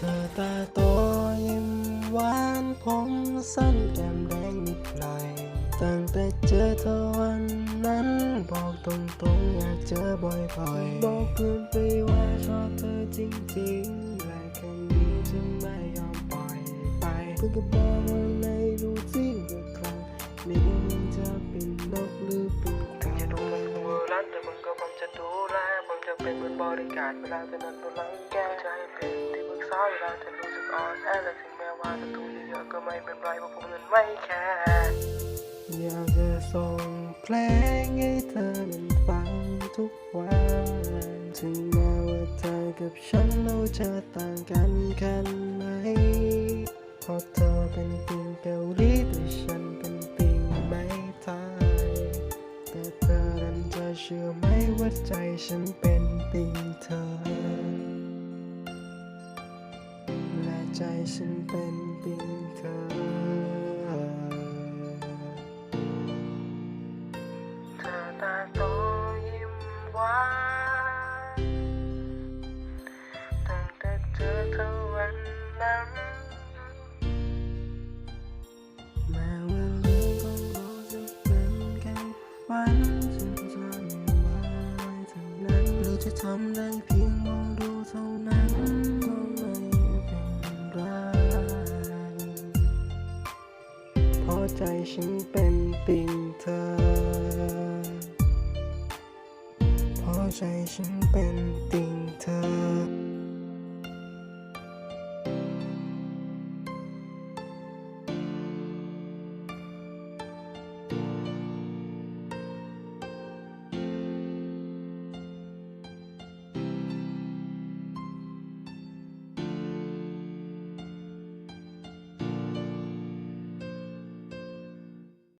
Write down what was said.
ธอตาโตยิ้มหวานผมสั้นแก้มแดงนิดหน่อยตั้งแต่เจอเธอวันนั้น บอกตรงๆอยากเจอบ่อยๆ บอกเพื่อนไปว่าชอบเธอจริงๆและแค่นี้จะไม่ยอมปล่อยไปเพื่อนก็บอกว่าในรู้สิว่าครั้งนี้มันจะเป็นนกหรือเป็นกาจะดูมันโบราณแต่มึงก็ผมจะดูแลผมจะเป็นเหมือนบริการเวลาเธอนั้นโดนรังแกจะให้เป็น ที่ปรึกษาเวลาเธอรู้สึกอ่อนแอและถึงแม้ว่าจะทุกเยอะๆก็ไม่เป็นไรเพราะผมนั้นไม่แคร์อยากจะส่งเพลงให้เธอนั้นฟังทุกวันถึงแม้ว่าเธอกับฉันเราจะต่างกันแค่ไหนเพราะเธอเป็นติ่งเกาหลีแต่ฉันเป็นติ่งไม่ไทยแต่เธอนั้นจะเชื่อไหมว่าใจฉันเป็นติ่งเธอ ใจฉันเป็นติ่งเธอ เธอตาโตยิ้มหวานตั้งแต่เจอเธอวันนั้นแม้ว่าเรื่องของเราจะเป็นแค่ฝันฉันจะไม่ไหวเท่านั้นหรือจะทำได้เพียงมองดูเท่านั้นก็ไม่ ใจฉันเป็นติ่งเธอเพราะใจฉันเป็นติ่งเธอ